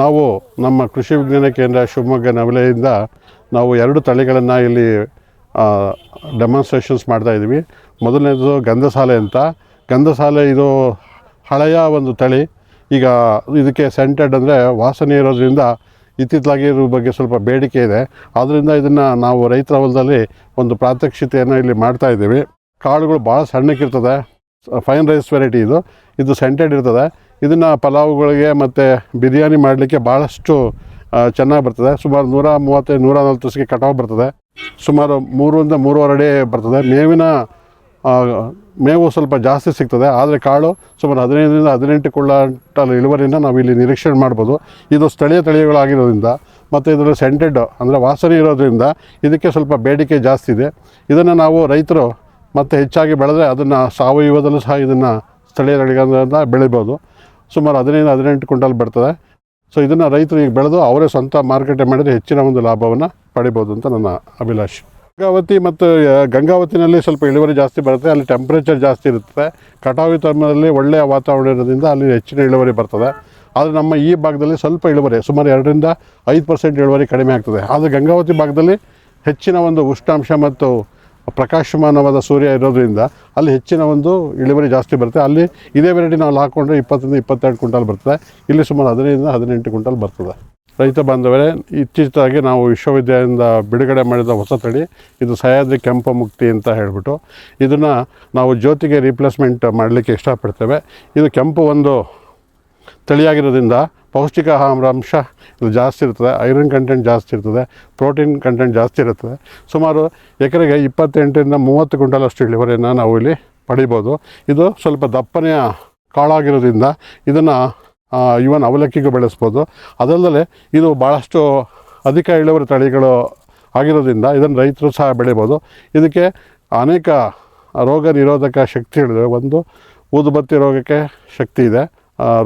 ನಾವು ನಮ್ಮ ಕೃಷಿ ವಿಜ್ಞಾನ ಕೇಂದ್ರ ಶಿವಮೊಗ್ಗ ನವಲೆಯಿಂದ ನಾವು ಎರಡು ತಳಿಗಳನ್ನು ಇಲ್ಲಿ ಡೆಮಾನ್ಸ್ಟ್ರೇಷನ್ಸ್ ಮಾಡ್ತಾ ಇದ್ದೀವಿ. ಮೊದಲನೇದು ಗಂಧಸಾಲೆ ಅಂತ. ಗಂಧಸಾಲೆ ಇದು ಹಳೆಯ ಒಂದು ತಳಿ. ಈಗ ಇದಕ್ಕೆ ಸೆಂಟೆಡ್ ಅಂದರೆ ವಾಸನೆ ಇರೋದ್ರಿಂದ ಇತ್ತಿತ್ತಲಾಗಿ ಇದ್ರ ಬಗ್ಗೆ ಸ್ವಲ್ಪ ಬೇಡಿಕೆ ಇದೆ. ಆದ್ದರಿಂದ ಇದನ್ನು ನಾವು ರೈತರ ಹೊಲದಲ್ಲಿ ಒಂದು ಪ್ರಾತ್ಯಕ್ಷಿತೆಯನ್ನು ಇಲ್ಲಿ ಮಾಡ್ತಾಯಿದ್ದೀವಿ ಕಾಳುಗಳು ಭಾಳ ಸಣ್ಣಕ್ಕಿರ್ತದೆ. ಫೈನ್ ರೈಸ್ ವೆರೈಟಿ ಇದು. ಇದು ಸೆಂಟೆಡ್ ಇರ್ತದೆ. ಇದನ್ನು ಪಲಾವ್ಗಳಿಗೆ ಮತ್ತು ಬಿರಿಯಾನಿ ಮಾಡಲಿಕ್ಕೆ ಭಾಳಷ್ಟು ಚೆನ್ನಾಗಿ ಬರ್ತದೆ. ಸುಮಾರು ನೂರ ಮೂವತ್ತೈದು, ನೂರ ನಲ್ವತ್ತು ದಿವಸಕ್ಕೆ ಕಟಾವು ಬರ್ತದೆ. ಸುಮಾರು ಮೂರರಿಂದ ಮೂರುವರೆ ಅಡಿ ಬರ್ತದೆ. ಮೇವಿನ ಮೇವು ಸ್ವಲ್ಪ ಜಾಸ್ತಿ ಸಿಗ್ತದೆ. ಆದರೆ ಕಾಳು ಸುಮಾರು ಹದಿನೈದರಿಂದ ಹದಿನೆಂಟು ಕುಳ್ಳಾಟಲ್ ಇಳುವರಿನ ನಾವು ಇಲ್ಲಿ ನಿರೀಕ್ಷಣೆ ಮಾಡ್ಬೋದು. ಇದು ಸ್ಥಳೀಯ ತಳಿಗಳಾಗಿರೋದ್ರಿಂದ ಮತ್ತು ಇದರಲ್ಲಿ ಸೆಂಟೆಡ್ ಅಂದರೆ ವಾಸನೆ ಇರೋದ್ರಿಂದ ಇದಕ್ಕೆ ಸ್ವಲ್ಪ ಬೇಡಿಕೆ ಜಾಸ್ತಿ ಇದೆ. ಇದನ್ನು ನಾವು ರೈತರು ಮತ್ತು ಹೆಚ್ಚಾಗಿ ಬೆಳೆದ್ರೆ ಅದನ್ನು ಸಾವಯವದಲ್ಲೂ ಸಹ ಇದನ್ನು ಸ್ಥಳೀಯ ತಳಿಗಳಿಂದ ಬೆಳಿಬೋದು. ಸುಮಾರು ಹದಿನೈದು, ಹದಿನೆಂಟು ಕ್ವಿಂಟಲ್ ಬರ್ತದೆ. ಸೊ ಇದನ್ನು ರೈತರು ಈಗ ಬೆಳೆದು ಅವರೇ ಸ್ವಂತ ಮಾರುಕಟ್ಟೆ ಮಾಡಿದರೆ ಹೆಚ್ಚಿನ ಒಂದು ಲಾಭವನ್ನು ಪಡಿಬೋದು ಅಂತ ನನ್ನ ಅಭಿಲಾಷೆ. ಗಂಗಾವತಿ ಮತ್ತು ಗಂಗಾವತಿನಲ್ಲಿ ಸ್ವಲ್ಪ ಇಳುವರಿ ಜಾಸ್ತಿ ಬರುತ್ತೆ. ಅಲ್ಲಿ ಟೆಂಪ್ರೇಚರ್ ಜಾಸ್ತಿ ಇರುತ್ತೆ. ಕಟಾವಿ ತರ್ಮದಲ್ಲಿ ಒಳ್ಳೆಯ ವಾತಾವರಣ ಇರೋದ್ರಿಂದ ಅಲ್ಲಿ ಹೆಚ್ಚಿನ ಇಳುವರಿ ಬರ್ತದೆ. ಆದರೆ ನಮ್ಮ ಈ ಭಾಗದಲ್ಲಿ ಸ್ವಲ್ಪ ಇಳುವರಿ, ಸುಮಾರು ಎರಡರಿಂದ ಐದು ಪರ್ಸೆಂಟ್ ಇಳುವರಿ ಕಡಿಮೆ ಆಗ್ತದೆ. ಆದರೆ ಗಂಗಾವತಿ ಭಾಗದಲ್ಲಿ ಹೆಚ್ಚಿನ ಒಂದು ಉಷ್ಣಾಂಶ ಮತ್ತು ಪ್ರಕಾಶಮಾನವಾದ ಸೂರ್ಯ ಇರೋದ್ರಿಂದ ಅಲ್ಲಿ ಹೆಚ್ಚಿನ ಒಂದು ಇಳುವರಿ ಜಾಸ್ತಿ ಬರುತ್ತೆ. ಅಲ್ಲಿ ಇದೇ ವೆರೈಟಿ ನಾವು ಹಾಕ್ಕೊಂಡ್ರೆ ಇಪ್ಪತ್ತರಿಂದ ಇಪ್ಪತ್ತೆರಡು ಕ್ವಿಂಟಲ್ ಬರ್ತದೆ. ಇಲ್ಲಿ ಸುಮಾರು ಹದಿನೈದರಿಂದ ಹದಿನೆಂಟು ಕ್ವಿಂಟಲ್ ಬರ್ತದೆ. ರೈತ ಬಾಂಧವರೇ ಇತ್ತೀಚೆಗೆ ನಾವು ವಿಶ್ವವಿದ್ಯಾಲಯದಿಂದ ಬಿಡುಗಡೆ ಮಾಡಿದ ಹೊಸ ತಳಿ, ಇದು ಸಹ್ಯಾದ್ರಿ ಕೆಂಪು ಮುಕ್ತಿ ಅಂತ ಹೇಳಿಬಿಟ್ಟು ಇದನ್ನು ನಾವು ಜ್ಯೋತಿಗೆ ರೀಪ್ಲೇಸ್ಮೆಂಟ್ ಮಾಡಲಿಕ್ಕೆ ಇಷ್ಟಪಡ್ತೇವೆ. ಇದು ಕೆಂಪು ಒಂದು ತಳಿಯಾಗಿರೋದ್ರಿಂದ ಪೌಷ್ಟಿಕ ಆಹಾರಾಂಶ ಇದು ಜಾಸ್ತಿ ಇರ್ತದೆ, ಐರನ್ ಕಂಟೆಂಟ್ ಜಾಸ್ತಿ ಇರ್ತದೆ ಪ್ರೋಟೀನ್ ಕಂಟೆಂಟ್ ಜಾಸ್ತಿ ಇರ್ತದೆ. ಸುಮಾರು ಎಕರೆಗೆ ಇಪ್ಪತ್ತೆಂಟರಿಂದ ಮೂವತ್ತು ಕ್ವಿಂಟಲಷ್ಟು ಇಳುವರಿಯನ್ನು ನಾವು ಇಲ್ಲಿ ಪಡಿಬೋದು. ಇದು ಸ್ವಲ್ಪ ದಪ್ಪನೆಯ ಕಾಳಾಗಿರೋದ್ರಿಂದ ಇದನ್ನು ಇವನ್ ಅವಲಕ್ಕಿಗೂ ಬೆಳೆಸ್ಬೋದು. ಅದಲ್ಲದೆ ಇದು ಭಾಳಷ್ಟು ಅಧಿಕ ಇಳುವರಿ ತಳಿಗಳು ಆಗಿರೋದ್ರಿಂದ ಇದನ್ನು ರೈತರು ಸಹ ಬೆಳಿಬೋದು. ಇದಕ್ಕೆ ಅನೇಕ ರೋಗ ನಿರೋಧಕ ಶಕ್ತಿಗಳಿವೆ ಒಂದು ಊದುಬತ್ತಿ ರೋಗಕ್ಕೆ ಶಕ್ತಿ ಇದೆ.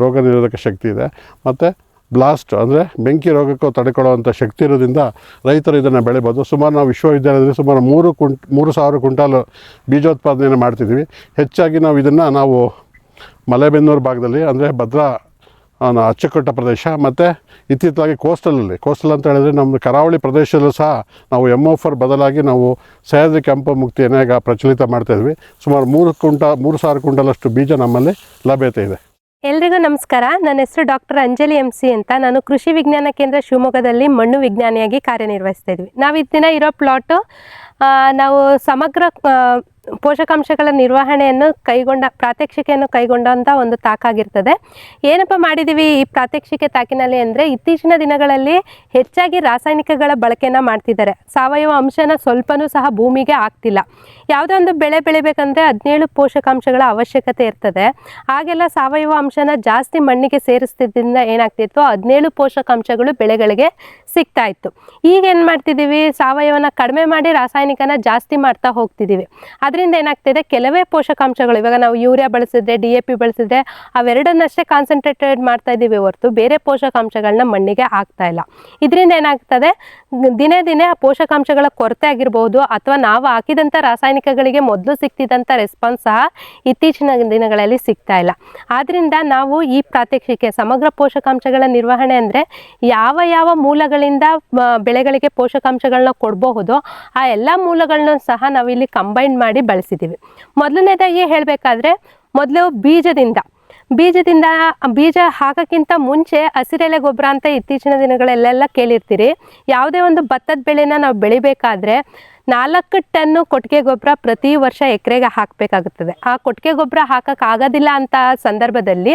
ರೋಗ ನಿರೋಧಕ ಶಕ್ತಿ ಇದೆ. ಮತ್ತು ಬ್ಲಾಸ್ಟ್ ಅಂದರೆ ಬೆಂಕಿ ರೋಗಕ್ಕೂ ತಡೆಕೊಳ್ಳುವಂಥ ಶಕ್ತಿ ಇರೋದ್ರಿಂದ ರೈತರು ಇದನ್ನು ಬೆಳಿಬೋದು. ಸುಮಾರು ನಾವು ವಿಶ್ವವಿದ್ಯಾಲಯದಲ್ಲಿ ಸುಮಾರು ಮೂರು ಕುಂಟ್, ಮೂರು ಸಾವಿರ ಕ್ವಿಂಟಾಲು ಬೀಜೋತ್ಪಾದನೆಯನ್ನು ಮಾಡ್ತಿದ್ದೀವಿ. ಹೆಚ್ಚಾಗಿ ನಾವು ಇದನ್ನು ನಾವು ಮಲೆಬೆನ್ನೂರು ಭಾಗದಲ್ಲಿ ಅಂದರೆ ಭದ್ರಾ ಅಚ್ಚುಕಟ್ಟ ಪ್ರದೇಶ ಮತ್ತು ಇತ್ತಿತ್ತಲಾಗಿ ಕೋಸ್ಟಲಲ್ಲಿ. ಕೋಸ್ಟಲ್ ಅಂತ ಹೇಳಿದ್ರೆ ನಮ್ಮ ಕರಾವಳಿ ಪ್ರದೇಶದಲ್ಲೂ ಸಹ ನಾವು ಎಂ ಎಫರ್ ಬದಲಾಗಿ ನಾವು ಸಹ್ಯಾದ್ರಿ ಕೆಂಪು ಮುಕ್ತಿಯನ್ನು ಈಗ ಪ್ರಚಲಿತ ಮಾಡ್ತಾಯಿದ್ವಿ ಸುಮಾರು ಮೂರು ಕುಂಟ, ಮೂರು ಸಾವಿರ ಕುಂಟಲಷ್ಟು ಬೀಜ ನಮ್ಮಲ್ಲಿ ಲಭ್ಯತೆ ಇದೆ. ಎಲ್ರಿಗೂ ನಮಸ್ಕಾರ. ನನ್ನ ಹೆಸರು ಡಾಕ್ಟರ್ ಅಂಜಲಿ ಎಂ ಸಿ ಅಂತ. ನಾನು ಕೃಷಿ ವಿಜ್ಞಾನ ಕೇಂದ್ರ ಶಿವಮೊಗ್ಗದಲ್ಲಿ ಮಣ್ಣು ವಿಜ್ಞಾನಿಯಾಗಿ ಕಾರ್ಯನಿರ್ವಹಿಸ್ತಾ ಇದ್ವಿ. ನಾವು ಇದನ್ನ ಇರೋ ಪ್ಲಾಟು ನಾವು ಸಮಗ್ರ ಪೋಷಕಾಂಶಗಳ ನಿರ್ವಹಣೆಯನ್ನು ಕೈಗೊಂಡ, ಪ್ರಾತ್ಯಕ್ಷಿಕೆಯನ್ನು ಕೈಗೊಂಡಂಥ ಒಂದು ತಾಕಾಗಿರ್ತದೆ. ಏನಪ್ಪ ಮಾಡಿದ್ದೀವಿ ಈ ಪ್ರಾತ್ಯಕ್ಷಿಕೆ ತಾಕಿನಲ್ಲಿ ಅಂದರೆ ಇತ್ತೀಚಿನ ದಿನಗಳಲ್ಲಿ ಹೆಚ್ಚಾಗಿ ರಾಸಾಯನಿಕಗಳ ಬಳಕೆನ ಮಾಡ್ತಿದ್ದಾರೆ. ಸಾವಯವ ಅಂಶನ ಸ್ವಲ್ಪನೂ ಸಹ ಭೂಮಿಗೆ ಆಗ್ತಿಲ್ಲ. ಯಾವುದೇ ಒಂದು ಬೆಳೆ ಬೆಳಿಬೇಕಂದ್ರೆ ಹದಿನೇಳು ಪೋಷಕಾಂಶಗಳ ಅವಶ್ಯಕತೆ ಇರ್ತದೆ. ಹಾಗೆಲ್ಲ ಸಾವಯವ ಅಂಶನ ಜಾಸ್ತಿ ಮಣ್ಣಿಗೆ ಸೇರಿಸ್ತಿದ್ದರಿಂದ ಏನಾಗ್ತಿತ್ತು? ಹದಿನೇಳು ಪೋಷಕಾಂಶಗಳು ಬೆಳೆಗಳಿಗೆ ಸಿಗ್ತಾ ಇತ್ತು. ಈಗ ಏನು ಮಾಡ್ತಿದ್ದೀವಿ ಸಾವಯವನ ಕಡಿಮೆ ಮಾಡಿ ರಾಸಾಯನಿಕನ ಜಾಸ್ತಿ ಮಾಡ್ತಾ ಹೋಗ್ತಿದ್ದೀವಿ ಅದರಿಂದ ಏನಾಗ್ತಿದೆ? ಕೆಲವೇ ಪೋಷಕಾಂಶಗಳು, ಇವಾಗ ನಾವು ಯೂರಿಯಾ ಬಳಸಿದ್ರೆ, ಡಿ ಎ ಪಿ ಬಳಸಿದ್ರೆ, ಅವೆರಡನ್ನಷ್ಟೇ ಕಾನ್ಸಂಟ್ರೇಟೆಡ್ ಮಾಡ್ತಾ ಇದ್ದೀವಿ ಹೊರತು ಬೇರೆ ಪೋಷಕಾಂಶಗಳನ್ನ ಮಣ್ಣಿಗೆ ಆಗ್ತಾ ಇಲ್ಲ. ಇದರಿಂದ ಏನಾಗ್ತದೆ? ದಿನೇ ದಿನೇ ಆ ಪೋಷಕಾಂಶಗಳ ಕೊರತೆ ಆಗಿರ್ಬೋದು, ಅಥವಾ ನಾವು ಹಾಕಿದಂಥ ರಾಸಾಯನಿಕಗಳಿಗೆ ಮೊದಲು ಸಿಗ್ತಿದ್ದಂಥ ರೆಸ್ಪಾನ್ಸ್ ಸಹ ಇತ್ತೀಚಿನ ದಿನಗಳಲ್ಲಿ ಸಿಗ್ತಾ ಇಲ್ಲ. ಆದ್ದರಿಂದ ನಾವು ಈ ಪ್ರಾತ್ಯಕ್ಷಿಕೆ, ಸಮಗ್ರ ಪೋಷಕಾಂಶಗಳ ನಿರ್ವಹಣೆ ಅಂದರೆ ಯಾವ ಯಾವ ಮೂಲಗಳಿಂದ ಬೆಳೆಗಳಿಗೆ ಪೋಷಕಾಂಶಗಳನ್ನ ಕೊಡಬಹುದು ಆ ಎಲ್ಲ ಮೂಲಗಳನ್ನ ಸಹ ನಾವಿಲ್ಲಿ ಕಂಬೈನ್ ಮಾಡಿ ಬಳಸಿದ್ದೀವಿ ಮೊದಲನೇದಾಗಿ ಹೇಳಬೇಕಾದ್ರೆ, ಮೊದಲು ಬೀಜದಿಂದ. ಬೀಜದಿಂದ, ಬೀಜ ಹಾಕೋಕ್ಕಿಂತ ಮುಂಚೆ ಹಸಿರೆಲೆ ಗೊಬ್ಬರ ಅಂತ ಇತ್ತೀಚಿನ ದಿನಗಳಲ್ಲೆಲ್ಲ ಕೇಳಿರ್ತೀರಿ. ಯಾವುದೇ ಒಂದು ಭತ್ತದ ಬೆಳೆನ ನಾವು ಬೆಳಿಬೇಕಾದ್ರೆ ನಾಲ್ಕು ಟನ್ನು ಕೊಟ್ಟಿಗೆ ಗೊಬ್ಬರ ಪ್ರತಿ ವರ್ಷ ಎಕರೆಗೆ ಹಾಕಬೇಕಾಗುತ್ತದೆ. ಆ ಕೊಟ್ಟಿಗೆ ಗೊಬ್ಬರ ಹಾಕೋಕ್ಕಾಗೋದಿಲ್ಲ ಅಂತ ಸಂದರ್ಭದಲ್ಲಿ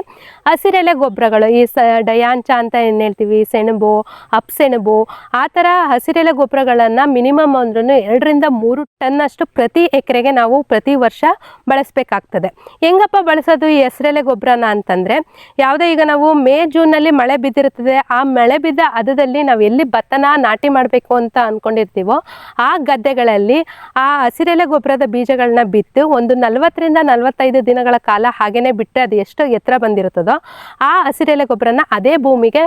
ಹಸಿರೆಲೆ ಗೊಬ್ಬರಗಳು, ಈ ಸ ಡಯಾಂಚ ಅಂತ ಏನು ಹೇಳ್ತೀವಿ, ಸೆಣಬು, ಅಪ್ಸೆಣಬು, ಆ ಥರ ಹಸಿರೆಲೆ ಗೊಬ್ಬರಗಳನ್ನು ಮಿನಿಮಮ್ ಅಂದ್ರೂ ಎರಡರಿಂದ ಮೂರು ಟನ್ನಷ್ಟು ಪ್ರತಿ ಎಕರೆಗೆ ನಾವು ಪ್ರತಿ ವರ್ಷ ಬಳಸಬೇಕಾಗ್ತದೆ. ಹೆಂಗಪ್ಪ ಬಳಸೋದು ಈ ಹಸಿರೆಲೆ ಗೊಬ್ಬರನ ಅಂತಂದರೆ, ಯಾವುದೇ ಈಗ ನಾವು ಮೇ ಜೂನಲ್ಲಿ ಮಳೆ ಬಿದ್ದಿರುತ್ತದೆ, ಆ ಮಳೆ ಬಿದ್ದ ಅದದಲ್ಲಿ ನಾವು ಎಲ್ಲಿ ಭತ್ತನ ನಾಟಿ ಮಾಡಬೇಕು ಅಂತ ಅಂದ್ಕೊಂಡಿರ್ತೀವೋ ಆ ಗದ್ದೆಗಳಲ್ಲಿ ಆ ಹಸಿರೆಲೆ ಗೊಬ್ಬರದ ಬೀಜಗಳನ್ನ ಬಿತ್ತು. ಒಂದು ನಲವತ್ತರಿಂದ ನಲವತ್ತೈದು ದಿನಗಳ ಕಾಲ ಹಾಗೇನೆ ಬಿಟ್ಟರೆ ಅದು ಎಷ್ಟು ಎತ್ತರ ಬಂದಿರುತ್ತದೋ, ಆ ಹಸಿರೆಲೆ ಗೊಬ್ಬರನ ಅದೇ ಭೂಮಿಗೆ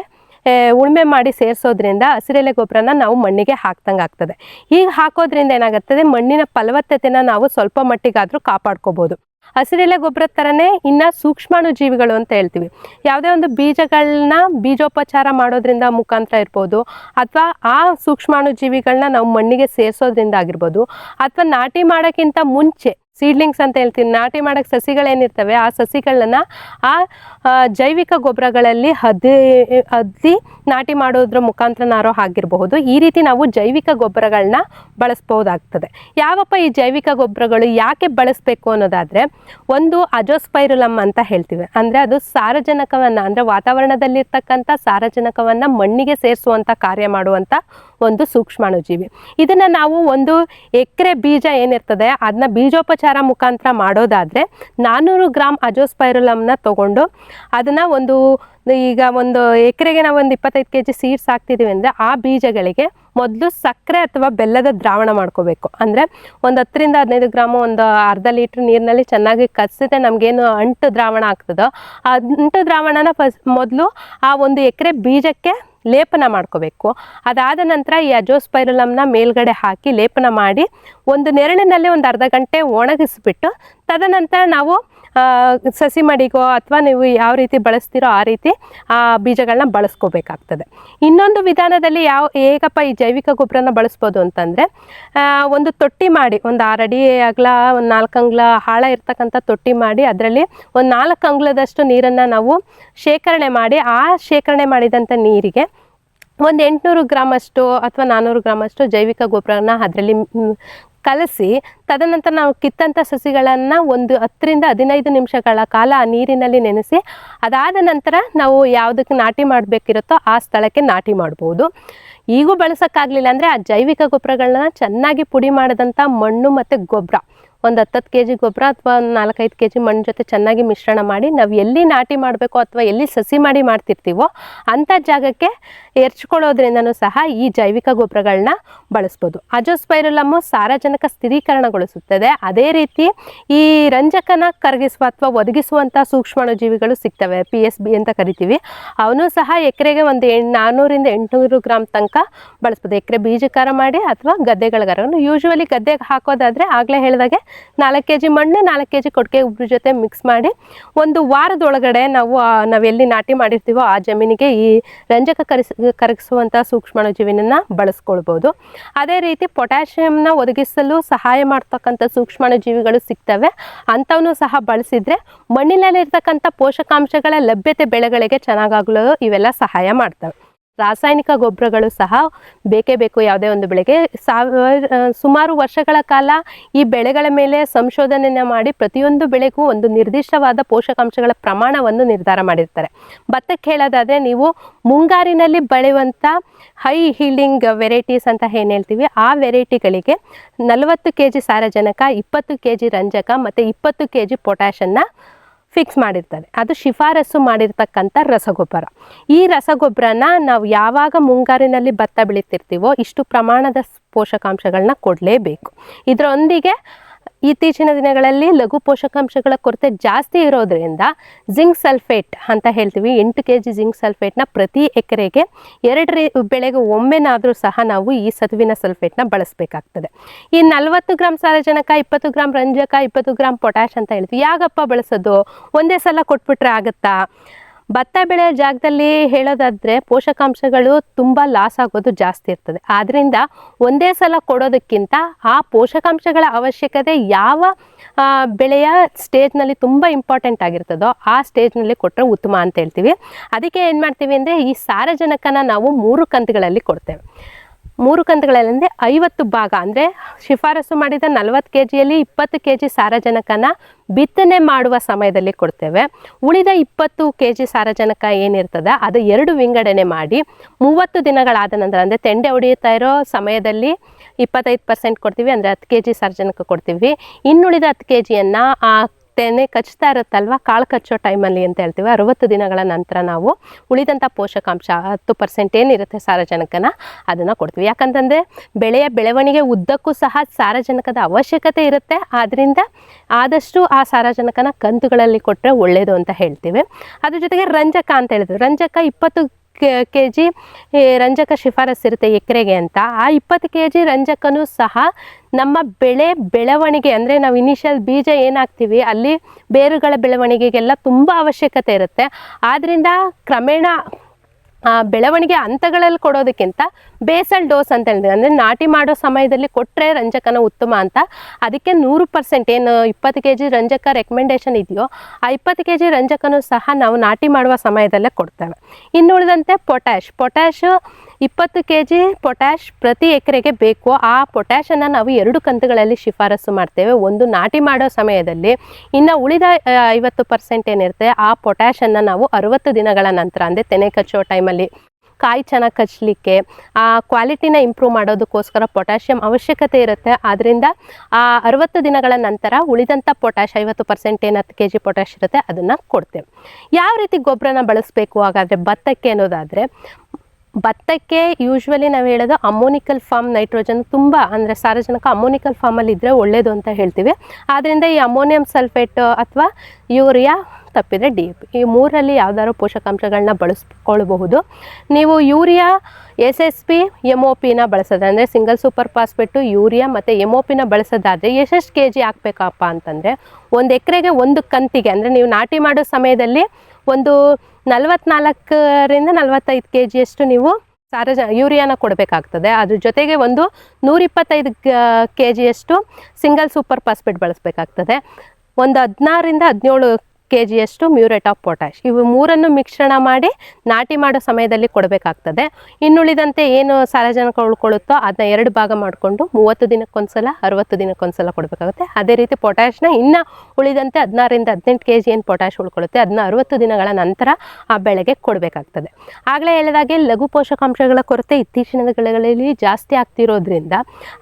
ಉಳುಮೆ ಮಾಡಿ ಸೇರಿಸೋದ್ರಿಂದ ಹಸಿರೆಲೆ ಗೊಬ್ಬರನ ನಾವು ಮಣ್ಣಿಗೆ ಹಾಕ್ದಂಗೆ ಆಗ್ತದೆ. ಈಗ ಹಾಕೋದ್ರಿಂದ ಏನಾಗುತ್ತದೆ? ಮಣ್ಣಿನ ಫಲವತ್ತತೆನ ನಾವು ಸ್ವಲ್ಪ ಮಟ್ಟಿಗಾದರೂ ಕಾಪಾಡ್ಕೋಬೋದು. ಹಸಿರೆಲೆ ಗೊಬ್ಬರದ ಥರನೇ ಇನ್ನು ಸೂಕ್ಷ್ಮಾಣು ಜೀವಿಗಳು ಅಂತ ಹೇಳ್ತೀವಿ. ಯಾವುದೇ ಒಂದು ಬೀಜಗಳನ್ನ ಬೀಜೋಪಚಾರ ಮಾಡೋದ್ರಿಂದ ಮುಖಾಂತರ ಇರ್ಬೋದು, ಅಥವಾ ಆ ಸೂಕ್ಷ್ಮಾಣು ಜೀವಿಗಳನ್ನ ನಾವು ಮಣ್ಣಿಗೆ ಸೇರಿಸೋದ್ರಿಂದ ಆಗಿರ್ಬೋದು, ಅಥವಾ ನಾಟಿ ಮಾಡೋಕ್ಕಿಂತ ಮುಂಚೆ ಸೀಡ್ಲಿಂಗ್ಸ್ ಅಂತ ಹೇಳ್ತೀವಿ ನಾಟಿ ಮಾಡೋಕ್ಕೆ ಸಸಿಗಳೇನಿರ್ತವೆ ಆ ಸಸಿಗಳನ್ನ ಆ ಜೈವಿಕ ಗೊಬ್ಬರಗಳಲ್ಲಿ ಹದ್ದಿ ಹದ್ದಿ ನಾಟಿ ಮಾಡೋದ್ರ ಮುಖಾಂತರನಾರೋ ಆಗಿರಬಹುದು ಈ ರೀತಿ ನಾವು ಜೈವಿಕ ಗೊಬ್ಬರಗಳನ್ನ ಬಳಸ್ಬೋದಾಗ್ತದೆ ಯಾವಪ್ಪ ಈ ಜೈವಿಕ ಗೊಬ್ಬರಗಳು ಯಾಕೆ ಬಳಸಬೇಕು ಅನ್ನೋದಾದರೆ, ಒಂದು ಅಜೋಸ್ಪೈರುಲಮ್ ಅಂತ ಹೇಳ್ತೀವಿ. ಅಂದರೆ ಅದು ಸಾರಜನಕವನ್ನು, ಅಂದರೆ ವಾತಾವರಣದಲ್ಲಿರ್ತಕ್ಕಂಥ ಸಾರಜನಕವನ್ನು ಮಣ್ಣಿಗೆ ಸೇರಿಸುವಂಥ ಕಾರ್ಯ ಮಾಡುವಂಥ ಒಂದು ಸೂಕ್ಷ್ಮಾಣುಜೀವಿ. ಇದನ್ನು ನಾವು ಒಂದು ಎಕರೆ ಬೀಜ ಏನಿರ್ತದೆ ಅದನ್ನ ಬೀಜೋಪಚಾರ ಮುಖಾಂತರ ಮಾಡೋದಾದರೆ ನಾನ್ನೂರು ಗ್ರಾಮ್ ಅಜೋಸ್ಪೈರುಲಮ್ನ ತಗೊಂಡು ಅದನ್ನು ಒಂದು, ಈಗ ಒಂದು ಎಕರೆಗೆ ನಾವು ಒಂದು ಇಪ್ಪತ್ತೈದು ಕೆ ಜಿ ಸೀಡ್ಸ್ ಹಾಕ್ತಿದ್ದೀವಿ ಅಂದರೆ ಆ ಬೀಜಗಳಿಗೆ ಮೊದಲು ಸಕ್ಕರೆ ಅಥವಾ ಬೆಲ್ಲದ ದ್ರಾವಣ ಮಾಡ್ಕೋಬೇಕು. ಅಂದರೆ ಒಂದು ಹತ್ತರಿಂದ ಹದಿನೈದು ಗ್ರಾಮು ಒಂದು ಅರ್ಧ ಲೀಟ್ರ್ ನೀರಿನಲ್ಲಿ ಚೆನ್ನಾಗಿ ಕಸಿದ್ರೆ ನಮಗೇನು ಅಂಟು ದ್ರಾವಣ ಆಗ್ತದೋ, ಆ ಅಂಟು ದ್ರಾವಣನ ಫಸ್, ಮೊದಲು ಆ ಒಂದು ಎಕರೆ ಬೀಜಕ್ಕೆ ಲೇಪನ ಮಾಡ್ಕೋಬೇಕು. ಅದಾದ ನಂತರ ಈ ಅಜೋಸ್ಪೈರಲಮ್ನ ಮೇಲ್ಗಡೆ ಹಾಕಿ ಲೇಪನ ಮಾಡಿ ಒಂದು ನೆರಳಿನಲ್ಲಿ ಒಂದು ಅರ್ಧ ಗಂಟೆ ಒಣಗಿಸ್ಬಿಟ್ಟು ತದನಂತರ ನಾವು ಸಸಿ ಮಡಿಗೋ ಅಥವಾ ನೀವು ಯಾವ ರೀತಿ ಬಳಸ್ತೀರೋ ಆ ರೀತಿ ಆ ಬೀಜಗಳನ್ನ ಬಳಸ್ಕೋಬೇಕಾಗ್ತದೆ. ಇನ್ನೊಂದು ವಿಧಾನದಲ್ಲಿ ಯಾವ, ಹೇಗಪ್ಪ ಈ ಜೈವಿಕ ಗೊಬ್ಬರನ ಬಳಸ್ಬೋದು ಅಂತಂದರೆ ಒಂದು ತೊಟ್ಟಿ ಮಾಡಿ, ಒಂದು ಆರಡಿ ಅಗಲ, ಒಂದು ನಾಲ್ಕು ಅಂಗ್ಲ ಆಳ ಇರ್ತಕ್ಕಂಥ ತೊಟ್ಟಿ ಮಾಡಿ, ಅದರಲ್ಲಿ ಒಂದು ನಾಲ್ಕು ಅಂಗ್ಲದಷ್ಟು ನೀರನ್ನು ನಾವು ಶೇಖರಣೆ ಮಾಡಿ, ಆ ಶೇಖರಣೆ ಮಾಡಿದಂಥ ನೀರಿಗೆ ಒಂದು ಎಂಟುನೂರು ಗ್ರಾಮಷ್ಟು ಅಥವಾ ನಾನ್ನೂರು ಗ್ರಾಮಷ್ಟು ಜೈವಿಕ ಗೊಬ್ಬರನ ಅದರಲ್ಲಿ ಕಲಸಿ ತದನಂತರ ನಾವು ಕಿತ್ತಂಥ ಸಸಿಗಳನ್ನು ಒಂದು ಹತ್ತರಿಂದ ಹದಿನೈದು ನಿಮಿಷಗಳ ಕಾಲ ಆ ನೀರಿನಲ್ಲಿ ನೆನೆಸಿ, ಅದಾದ ನಂತರ ನಾವು ಯಾವುದಕ್ಕೆ ನಾಟಿ ಮಾಡಬೇಕಿರುತ್ತೋ ಆ ಸ್ಥಳಕ್ಕೆ ನಾಟಿ ಮಾಡ್ಬೋದು. ಈಗೂ ಬಳಸೋಕ್ಕಾಗಲಿಲ್ಲ ಅಂದರೆ ಆ ಜೈವಿಕ ಗೊಬ್ಬರಗಳನ್ನ ಚೆನ್ನಾಗಿ ಪುಡಿ ಮಾಡಿದಂಥ ಮಣ್ಣು ಮತ್ತು ಗೊಬ್ಬರ ಒಂದು ಹತ್ತತ್ತು ಕೆ ಜಿ ಗೊಬ್ಬರ ಅಥವಾ ಒಂದು ನಾಲ್ಕೈದು ಕೆ ಜಿ ಮಣ್ಣು ಜೊತೆ ಚೆನ್ನಾಗಿ ಮಿಶ್ರಣ ಮಾಡಿ ನಾವು ಎಲ್ಲಿ ನಾಟಿ ಮಾಡಬೇಕು ಅಥವಾ ಎಲ್ಲಿ ಸಸಿ ಮಾಡಿ ಮಾಡ್ತಿರ್ತೀವೋ ಅಂಥ ಜಾಗಕ್ಕೆ ಎರ್ಚ್ಕೊಳ್ಳೋದ್ರಿಂದನೂ ಸಹ ಈ ಜೈವಿಕ ಗೊಬ್ಬರಗಳನ್ನ ಬಳಸ್ಬೋದು. ಅಜೋಸ್ಪೈರುಲಮ್ಮು ಸಾರಜನಕ ಸ್ಥಿರೀಕರಣಗೊಳಿಸುತ್ತದೆ. ಅದೇ ರೀತಿ ಈ ರಂಜಕನ ಕರಗಿಸುವ ಅಥವಾ ಒದಗಿಸುವಂಥ ಸೂಕ್ಷ್ಮಾಣುಜೀವಿಗಳು ಸಿಗ್ತವೆ. ಪಿ ಎಸ್ ಬಿ ಅಂತ ಕರಿತೀವಿ. ಅವನು ಸಹ ಎಕರೆಗೆ ಒಂದು ಎಂಟು ನಾನ್ನೂರಿಂದ ಎಂಟುನೂರು ಗ್ರಾಮ್ ತನಕ ಬಳಸ್ಬೋದು. ಎಕರೆ ಬೀಜಕಾರ ಮಾಡಿ ಅಥವಾ ಗದ್ದೆಗಳಿಗಾರ ಯೂಶ್ವಲಿ ಗದ್ದೆಗೆ ಹಾಕೋದಾದರೆ ಆಗಲೇ ಹೇಳಿದಾಗೆ ನಾಲ್ಕು ಕೆ ಜಿ ಮಣ್ಣು, ನಾಲ್ಕು ಕೆ ಜಿ ಕೊಟ್ಟಿಗೆ ಗೊಬ್ಬರ ಜೊತೆ ಮಿಕ್ಸ್ ಮಾಡಿ ಒಂದು ವಾರದೊಳಗಡೆ ನಾವು ನಾವೆಲ್ಲಿ ನಾಟಿ ಮಾಡಿರ್ತೀವೋ ಆ ಜಮೀನಿಗೆ ಈ ರಂಜಕ ಕರಿಸ್ ಕರಗಿಸುವಂಥ ಸೂಕ್ಷ್ಮಾಣುಜೀವಿನ ಬಳಸ್ಕೊಳ್ಬೋದು. ಅದೇ ರೀತಿ ಪೊಟ್ಯಾಷಿಯಂನ ಒದಗಿಸಲು ಸಹಾಯ ಮಾಡ್ತಕ್ಕಂಥ ಸೂಕ್ಷ್ಮಾಣುಜೀವಿಗಳು ಸಿಗ್ತವೆ. ಅಂಥವನ್ನೂ ಸಹ ಬಳಸಿದರೆ ಮಣ್ಣಿನಲ್ಲಿರ್ತಕ್ಕಂಥ ಪೋಷಕಾಂಶಗಳ ಲಭ್ಯತೆ ಬೆಳೆಗಳಿಗೆ ಚೆನ್ನಾಗಾಗಲು ಇವೆಲ್ಲ ಸಹಾಯ ಮಾಡ್ತವೆ. ರಾಸಾಯನಿಕ ಗೊಬ್ಬರಗಳು ಸಹ ಬೇಕೇ ಬೇಕು ಯಾವುದೇ ಒಂದು ಬೆಳೆಗೆ. ಸಾವಿರ ಸುಮಾರು ವರ್ಷಗಳ ಕಾಲ ಈ ಬೆಳೆಗಳ ಮೇಲೆ ಸಂಶೋಧನೆಯನ್ನು ಮಾಡಿ ಪ್ರತಿಯೊಂದು ಬೆಳೆಗೂ ಒಂದು ನಿರ್ದಿಷ್ಟವಾದ ಪೋಷಕಾಂಶಗಳ ಪ್ರಮಾಣವನ್ನು ನಿರ್ಧಾರ ಮಾಡಿರ್ತಾರೆ. ಭತ್ತಕ್ಕೆ ಹೇಳೋದಾದರೆ ನೀವು ಮುಂಗಾರಿನಲ್ಲಿ ಬೆಳೆಯುವಂಥ ಹೈ ಹೀಲ್ಡಿಂಗ್ ವೆರೈಟೀಸ್ ಅಂತ ಏನು ಹೇಳ್ತೀವಿ, ಆ ವೆರೈಟಿಗಳಿಗೆ ನಲವತ್ತು ಕೆ ಜಿ ಸಾರಜನಕ, ಇಪ್ಪತ್ತು ಕೆ ಜಿ ರಂಜಕ ಮತ್ತು ಇಪ್ಪತ್ತು ಕೆ ಜಿ ಪೊಟ್ಯಾಷನ್ನ ಫಿಕ್ಸ್ ಮಾಡಿರ್ತಾರೆ. ಅದು ಶಿಫಾರಸು ಮಾಡಿರ್ತಕ್ಕಂಥ ರಸಗೊಬ್ಬರ. ಈ ರಸಗೊಬ್ಬರನ ನಾವು ಯಾವಾಗ ಮುಂಗಾರಿನಲ್ಲಿ ಭತ್ತ ಬೆಳೀತಿರ್ತೀವೋ ಇಷ್ಟು ಪ್ರಮಾಣದ ಪೋಷಕಾಂಶಗಳನ್ನ ಕೊಡಲೇಬೇಕು. ಇದರೊಂದಿಗೆ ಇತ್ತೀಚಿನ ದಿನಗಳಲ್ಲಿ ಲಘು ಪೋಷಕಾಂಶಗಳ ಕೊರತೆ ಜಾಸ್ತಿ ಇರೋದ್ರಿಂದ ಜಿಂಕ್ ಸಲ್ಫೇಟ್ ಅಂತ ಹೇಳ್ತೀವಿ. ಎಂಟು ಕೆ ಜಿ ಜಿಂಕ್ ಸಲ್ಫೇಟ್ನ ಪ್ರತಿ ಎಕರೆಗೆ ಎರಡು ರೀ ಬೆಳೆಗೆ ಒಮ್ಮೆನಾದರೂ ಸಹ ನಾವು ಈ ಸತುವಿನ ಸಲ್ಫೇಟ್ನ ಬಳಸಬೇಕಾಗ್ತದೆ. ಈ ನಲವತ್ತು ಗ್ರಾಮ್ ಸಾರಜನಕ, ಇಪ್ಪತ್ತು ಗ್ರಾಮ್ ರಂಜಕ, ಇಪ್ಪತ್ತು ಗ್ರಾಮ್ ಪೊಟ್ಯಾಶ್ ಅಂತ ಹೇಳ್ತೀವಿ. ಯಾಗಪ್ಪ ಬಳಸೋದು? ಒಂದೇ ಸಲ ಕೊಟ್ಬಿಟ್ರೆ ಆಗುತ್ತಾ? ಭತ್ತ ಬೆಳೆಯೋ ಜಾಗದಲ್ಲಿ ಹೇಳೋದಾದರೆ ಪೋಷಕಾಂಶಗಳು ತುಂಬ ಲಾಸ್ ಆಗೋದು ಜಾಸ್ತಿ ಇರ್ತದೆ. ಆದ್ದರಿಂದ ಒಂದೇ ಸಲ ಕೊಡೋದಕ್ಕಿಂತ ಆ ಪೋಷಕಾಂಶಗಳ ಅವಶ್ಯಕತೆ ಯಾವ ಬೆಳೆಯ ಸ್ಟೇಜ್ನಲ್ಲಿ ತುಂಬ ಇಂಪಾರ್ಟೆಂಟ್ ಆಗಿರ್ತದೋ ಆ ಸ್ಟೇಜ್ನಲ್ಲಿ ಕೊಟ್ಟರೆ ಉತ್ತಮ ಅಂತ ಹೇಳ್ತೀವಿ. ಅದಕ್ಕೆ ಏನು ಮಾಡ್ತೀವಿ ಅಂದರೆ ಈ ಸಾರಜನಕನ ನಾವು ಮೂರು ಕಂತುಗಳಲ್ಲಿ ಕೊಡ್ತೇವೆ. ಮೂರು ಕಂತುಗಳಲ್ಲಿ ಅಂದರೆ ಐವತ್ತು ಭಾಗ, ಅಂದರೆ ಶಿಫಾರಸು ಮಾಡಿದ ನಲವತ್ತು ಕೆ ಜಿಯಲ್ಲಿ ಇಪ್ಪತ್ತು ಕೆ ಜಿ ಸಾರಜನಕನ ಬಿತ್ತನೆ ಮಾಡುವ ಸಮಯದಲ್ಲಿ ಕೊಡ್ತೇವೆ. ಉಳಿದ ಇಪ್ಪತ್ತು ಕೆ ಜಿ ಸಾರಜನಕ ಏನಿರ್ತದೆ, ಅದು ಎರಡು ವಿಂಗಡಣೆ ಮಾಡಿ ಮೂವತ್ತು ದಿನಗಳಾದ ನಂತರ, ಅಂದರೆ ತೆಂಡೆ ಹೊಡೆಯುತ್ತಾ ಇರೋ ಸಮಯದಲ್ಲಿ ಇಪ್ಪತ್ತೈದು ಪರ್ಸೆಂಟ್ ಕೊಡ್ತೀವಿ, ಅಂದರೆ ಹತ್ತು ಕೆ ಜಿ ಸಾರಜನಕ ಕೊಡ್ತೀವಿ. ಇನ್ನುಳಿದ ಹತ್ತು ಕೆ ಜಿಯನ್ನು ಆ ತೆನೆ ಕಚ್ತಾ ಇರುತ್ತಲ್ವ? ಕಾಳು ಕಚ್ಚೋ ಟೈಮಲ್ಲಿ ಅಂತ ಹೇಳ್ತೀವಿ. ಅರವತ್ತು ದಿನಗಳ ನಂತರ ನಾವು ಉಳಿದಂಥ ಪೋಷಕಾಂಶ ಹತ್ತು ಪರ್ಸೆಂಟ್ ಏನಿರುತ್ತೆ ಸಾರಜನಕನ? ಅದನ್ನು ಕೊಡ್ತೀವಿ. ಯಾಕಂತಂದರೆ ಬೆಳೆಯ ಬೆಳವಣಿಗೆ ಉದ್ದಕ್ಕೂ ಸಹ ಸಾರಜನಕದ ಅವಶ್ಯಕತೆ ಇರುತ್ತೆ. ಆದ್ದರಿಂದ ಆದಷ್ಟು ಆ ಸಾರಜನಕನ ಕಂತುಗಳಲ್ಲಿ ಕೊಟ್ಟರೆ ಒಳ್ಳೆಯದು ಅಂತ ಹೇಳ್ತೀವಿ. ಅದ್ರ ಜೊತೆಗೆ ರಂಜಕ ಅಂತ ಹೇಳಿದ್ರು. ರಂಜಕ ಇಪ್ಪತ್ತು ಕೆ ಜಿ ರಂಜಕ ಶಿಫಾರಸ್ ಇರುತ್ತೆ ಎಕರೆಗೆ ಅಂತ. ಆ ಇಪ್ಪತ್ತು ಕೆ ಜಿ ರಂಜಕನೂ ಸಹ ನಮ್ಮ ಬೆಳೆ ಬೆಳವಣಿಗೆ ಅಂದರೆ ನಾವು ಇನಿಷಿಯಲ್ ಬೀಜ ಏನಾಗ್ತೀವಿ, ಅಲ್ಲಿ ಬೇರುಗಳ ಬೆಳವಣಿಗೆಗೆಲ್ಲ ತುಂಬ ಅವಶ್ಯಕತೆ ಇರುತ್ತೆ. ಆದ್ದರಿಂದ ಕ್ರಮೇಣ ಬೆಳವಣಿಗೆ ಹಂತಗಳಲ್ಲಿ ಕೊಡೋದಕ್ಕಿಂತ ಬೇಸಲ್ ಡೋಸ್ ಅಂತ ಹೇಳಿದ್ರೆ ಅಂದರೆ ನಾಟಿ ಮಾಡೋ ಸಮಯದಲ್ಲಿ ಕೊಟ್ಟರೆ ರಂಜಕನ ಉತ್ತಮ ಅಂತ. ಅದಕ್ಕೆ ನೂರು ಪರ್ಸೆಂಟ್ ಏನು ಇಪ್ಪತ್ತು ಕೆ ಜಿ ರಂಜಕ ರೆಕಮೆಂಡೇಶನ್ ಇದೆಯೋ, ಆ ಇಪ್ಪತ್ತು ಕೆ ಜಿ ರಂಜಕನೂ ಸಹ ನಾವು ನಾಟಿ ಮಾಡುವ ಸಮಯದಲ್ಲೇ ಕೊಡ್ತೇವೆ. ಇನ್ನುಳಿದಂತೆ ಪೊಟ್ಯಾಶ್ ಪೊಟ್ಯಾಶ್ ಇಪ್ಪತ್ತು ಕೆ ಜಿ ಪೊಟ್ಯಾಶ್ ಪ್ರತಿ ಎಕರೆಗೆ ಬೇಕು. ಆ ಪೊಟ್ಯಾಶನ್ನು ನಾವು ಎರಡು ಕಂತುಗಳಲ್ಲಿ ಶಿಫಾರಸು ಮಾಡ್ತೇವೆ. ಒಂದು ನಾಟಿ ಮಾಡೋ ಸಮಯದಲ್ಲಿ. ಇನ್ನು ಉಳಿದ ಐವತ್ತು ಪರ್ಸೆಂಟ್ ಏನಿರುತ್ತೆ, ಆ ಪೊಟ್ಯಾಶನ್ನು ನಾವು ಅರುವತ್ತು ದಿನಗಳ ನಂತರ, ಅಂದರೆ ತೆನೆ ಕಚ್ಚೋ ಟೈಮಲ್ಲಿ ಕಾಯಿ ಚೆನ್ನಾಗಿ ಕಚ್ಚಲಿಕ್ಕೆ, ಆ ಕ್ವಾಲಿಟಿನ ಇಂಪ್ರೂವ್ ಮಾಡೋದಕ್ಕೋಸ್ಕರ ಪೊಟ್ಯಾಷಿಯಂ ಅವಶ್ಯಕತೆ ಇರುತ್ತೆ. ಆದ್ದರಿಂದ ಆ ಅರವತ್ತು ದಿನಗಳ ನಂತರ ಉಳಿದಂಥ ಪೊಟ್ಯಾಶ್ ಐವತ್ತು ಪರ್ಸೆಂಟ್ ಏನು ಹತ್ತು ಕೆ ಜಿ ಪೊಟ್ಯಾಶ್ ಇರುತ್ತೆ, ಅದನ್ನು ಕೊಡ್ತೇವೆ. ಯಾವ ರೀತಿ ಗೊಬ್ಬರನ ಬಳಸಬೇಕು? ಹಾಗಾದರೆ ಭತ್ತಕ್ಕೆ ಅನ್ನೋದಾದರೆ ಭತ್ತಕ್ಕೆ ಯೂಶ್ವಲಿ ನಾವು ಹೇಳೋದು ಅಮೋನಿಕಲ್ ಫಾರ್ಮ್ ನೈಟ್ರೋಜನ್ ತುಂಬ ಅಂದರೆ ಸಾರಜನಕ ಅಮೋನಿಕಲ್ ಫಾರ್ಮಲ್ಲಿ ಇದ್ದರೆ ಒಳ್ಳೆಯದು ಅಂತ ಹೇಳ್ತೀವಿ. ಆದ್ದರಿಂದ ಈ ಅಮೋನಿಯಂ ಸಲ್ಫೇಟ್ ಅಥವಾ ಯೂರಿಯಾ ತಪ್ಪಿದರೆ ಡಿ ಎ ಪಿ ಈ ಮೂರಲ್ಲಿ ಯಾವ್ದಾದ್ರು ಪೋಷಕಾಂಶಗಳನ್ನ ಬಳಸ್ಕೊಳ್ಬಹುದು. ನೀವು urea S S P M O ಪಿನ ಬಳಸೋದು ಅಂದರೆ ಸಿಂಗಲ್ ಸೂಪರ್ ಫಾಸ್ಫೇಟು ಯೂರಿಯಾ ಮತ್ತು ಎಂ ಒ ಪಿನ ಬಳಸೋದಾದರೆ ಎಷ್ಟೆಷ್ಟು ಕೆ ಜಿ ಹಾಕ್ಬೇಕಪ್ಪ ಅಂತಂದರೆ ಒಂದು ಎಕರೆಗೆ ಒಂದು ಕಂತಿಗೆ ಅಂದರೆ ನೀವು ನಾಟಿ ಮಾಡೋ ಸಮಯದಲ್ಲಿ ಒಂದು ನಲವತ್ನಾಲ್ಕರಿಂದ ನಲವತ್ತೈದು ಕೆ ಜಿಯಷ್ಟು ನೀವು ಸಾರಜ ಯೂರಿಯಾನ ಕೊಡಬೇಕಾಗ್ತದೆ. ಅದ್ರ ಜೊತೆಗೆ ಒಂದು ನೂರಿಪ್ಪತ್ತೈದು ಕೆ ಜಿಯಷ್ಟು ಸಿಂಗಲ್ ಸೂಪರ್ ಫಾಸ್ಫೇಟ್ ಬಳಸಬೇಕಾಗ್ತದೆ. ಒಂದು ಹದಿನಾರರಿಂದ ಹದಿನೇಳು ಕೆ ಜಿಯಷ್ಟು ಮ್ಯೂರೇಟ್ ಆಫ್ ಪೊಟ್ಯಾಶ್. ಇವು ಮೂರನ್ನು ಮಿಶ್ರಣ ಮಾಡಿ ನಾಟಿ ಮಾಡೋ ಸಮಯದಲ್ಲಿ ಕೊಡಬೇಕಾಗ್ತದೆ. ಇನ್ನುಳಿದಂತೆ ಏನು ಸಾರಜನಕ ಉಳ್ಕೊಳ್ಳುತ್ತೋ ಅದನ್ನ ಎರಡು ಭಾಗ ಮಾಡಿಕೊಂಡು ಮೂವತ್ತು ದಿನಕ್ಕೊಂದ್ಸಲ, ಅರವತ್ತು ದಿನಕ್ಕೊಂದ್ಸಲ ಕೊಡಬೇಕಾಗುತ್ತೆ. ಅದೇ ರೀತಿ ಪೊಟ್ಯಾಶ್ನ ಇನ್ನು ಉಳಿದಂತೆ ಹದಿನಾರರಿಂದ ಹದಿನೆಂಟು ಕೆ ಜಿ ಏನು ಪೊಟ್ಯಾಶ್ ಉಳ್ಕೊಳ್ಳುತ್ತೆ ಅದನ್ನ ಅರವತ್ತು ದಿನಗಳ ನಂತರ ಆ ಬೆಳೆಗೆ ಕೊಡಬೇಕಾಗ್ತದೆ. ಆಗಲೇ ಹೇಳಿದಾಗೆ ಲಘು ಪೋಷಕಾಂಶಗಳ ಕೊರತೆ ಇತ್ತೀಚಿನ ದಿನಗಳಲ್ಲಿ ಜಾಸ್ತಿ ಆಗ್ತಿರೋದ್ರಿಂದ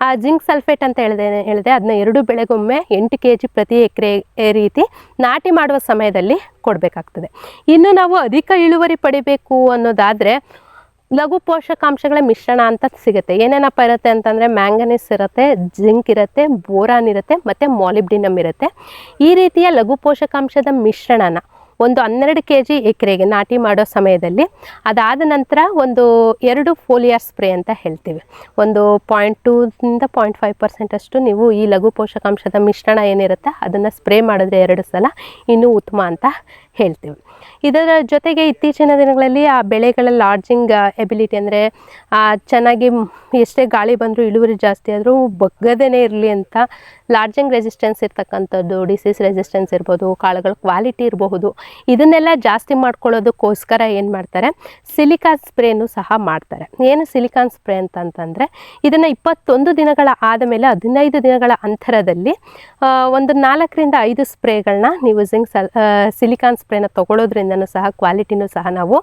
ಆ ಜಿಂಕ್ ಸಲ್ಫೇಟ್ ಅಂತ ಹೇಳಿದೆ ಹೇಳಿದೆ. ಅದನ್ನ ಎರಡು ಬೆಳೆಗೊಮ್ಮೆ ಎಂಟು ಕೆ ಜಿ ಪ್ರತಿ ಎಕರೆ ರೀತಿ ನಾಟಿ ಮಾಡುವ ಸಮಯದಲ್ಲಿ ಕೊಡಬೇಕಾಗ್ತದೆ. ಇನ್ನು ನಾವು ಅಧಿಕ ಇಳುವರಿ ಪಡಿಬೇಕು ಅನ್ನೋದಾದರೆ ಲಘು ಪೋಷಕಾಂಶಗಳ ಮಿಶ್ರಣ ಅಂತ ಸಿಗುತ್ತೆ. ಏನೇನಪ್ಪ ಇರುತ್ತೆ ಅಂತಂದರೆ ಮ್ಯಾಂಗನೀಸ್ ಇರುತ್ತೆ, ಜಿಂಕ್ ಇರುತ್ತೆ, ಬೋರಾನ್ ಇರುತ್ತೆ ಮತ್ತು ಮಾಲಿಬ್ಡಿನಮ್ ಇರುತ್ತೆ. ಈ ರೀತಿಯ ಲಘು ಪೋಷಕಾಂಶದ ಮಿಶ್ರಣನ ಒಂದು ಹನ್ನೆರಡು ಕೆ ಜಿ ಎಕರೆಗೆ ನಾಟಿ ಮಾಡೋ ಸಮಯದಲ್ಲಿ ಅದಾದ ನಂತರ ಒಂದು ಎರಡು ಫೋಲಿಯರ್ ಸ್ಪ್ರೇ ಅಂತ ಹೇಳ್ತೀವಿ. ಒಂದು ಪಾಯಿಂಟ್ ಟೂದಿಂದ ಪಾಯಿಂಟ್ ಫೈವ್ ಪರ್ಸೆಂಟಷ್ಟು ನೀವು ಈ ಲಘು ಪೋಷಕಾಂಶದ ಮಿಶ್ರಣ ಏನಿರುತ್ತೆ ಅದನ್ನು ಸ್ಪ್ರೇ ಮಾಡಿದ್ರೆ ಎರಡು ಸಲ ಇನ್ನೂ ಉತ್ತಮ ಅಂತ ಹೇಳ್ತೀವಿ. ಇದರ ಜೊತೆಗೆ ಇತ್ತೀಚಿನ ದಿನಗಳಲ್ಲಿ ಆ ಬೆಳೆಗಳ ಲಾಡ್ಜಿಂಗ್ ಎಬಿಲಿಟಿ ಅಂದರೆ ಚೆನ್ನಾಗಿ ಎಷ್ಟೇ ಗಾಳಿ ಬಂದರೂ ಇಳುವರಿ ಜಾಸ್ತಿ ಆದರೂ ಬಗ್ಗದೇನೆ ಇರಲಿ ಅಂತ ಲಾಡ್ಜಿಂಗ್ ರೆಸಿಸ್ಟೆನ್ಸ್ ಇರ್ತಕ್ಕಂಥದ್ದು ಡಿಸೀಸ್ ರೆಸಿಸ್ಟೆನ್ಸ್ ಇರ್ಬೋದು, ಕಾಳುಗಳ ಕ್ವಾಲಿಟಿ ಇರಬಹುದು, ಇದನ್ನೆಲ್ಲ ಜಾಸ್ತಿ ಮಾಡ್ಕೊಳ್ಳೋದಕ್ಕೋಸ್ಕರ ಏನು ಮಾಡ್ತಾರೆ? ಸಿಲಿಕಾನ್ ಸ್ಪ್ರೇನು ಸಹ ಮಾಡ್ತಾರೆ. ಏನು ಸಿಲಿಕಾನ್ ಸ್ಪ್ರೇ ಅಂತಂತಂದರೆ, ಇದನ್ನು ಇಪ್ಪತ್ತೊಂದು ದಿನಗಳ ಆದಮೇಲೆ ಹದಿನೈದು ದಿನಗಳ ಅಂತರದಲ್ಲಿ ಒಂದು ನಾಲ್ಕರಿಂದ ಐದು ಸ್ಪ್ರೇಗಳನ್ನ ನೀವು ಸಲ್ ಸಿಲಿಕಾನ್ ಸ್ಪ್ರೇನ ತೊಗೊಳೋದ್ರಿಂದನೂ ಸಹ ಕ್ವಾಲಿಟಿನೂ ಸಹ ನಾವು